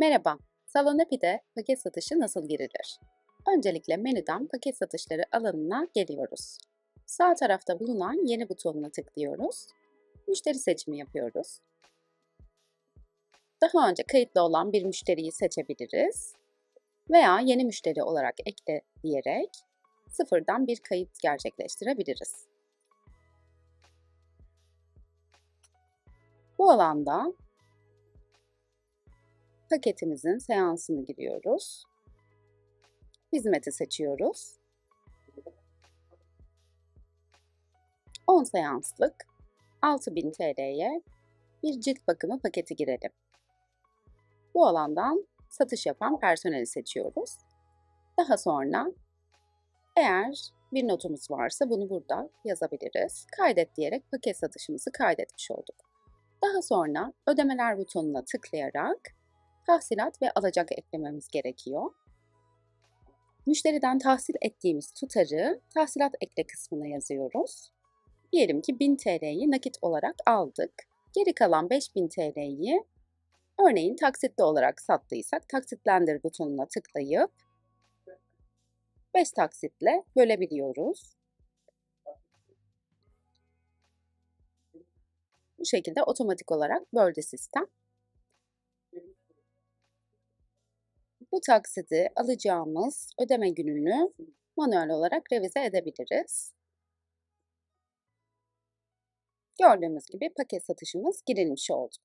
Merhaba, Salonepi'de paket satışı nasıl girilir? Öncelikle menüden paket satışları alanına geliyoruz. Sağ tarafta bulunan yeni butonuna tıklıyoruz. Müşteri seçimi yapıyoruz. Daha önce kayıtlı olan bir müşteriyi seçebiliriz veya yeni müşteri olarak ekle diyerek sıfırdan bir kayıt gerçekleştirebiliriz. Bu alanda paketimizin seansını giriyoruz. Hizmeti seçiyoruz. 10 seanslık 6000 TL'ye bir cilt bakımı paketi girelim. Bu alandan satış yapan personeli seçiyoruz. Daha sonra eğer bir notumuz varsa bunu burada yazabiliriz. Kaydet diyerek paket satışımızı kaydetmiş olduk. Daha sonra ödemeler butonuna tıklayarak tahsilat ve alacak eklememiz gerekiyor. Müşteriden tahsil ettiğimiz tutarı tahsilat ekle kısmına yazıyoruz. Diyelim ki 1000 TL'yi nakit olarak aldık. Geri kalan 5000 TL'yi örneğin taksitli olarak sattıysak taksitlendir butonuna tıklayıp 5 taksitle bölebiliyoruz. Bu şekilde otomatik olarak böldü sistem. Bu taksidi alacağımız ödeme gününü manuel olarak revize edebiliriz. Gördüğümüz gibi paket satışımız girilmiş oldu.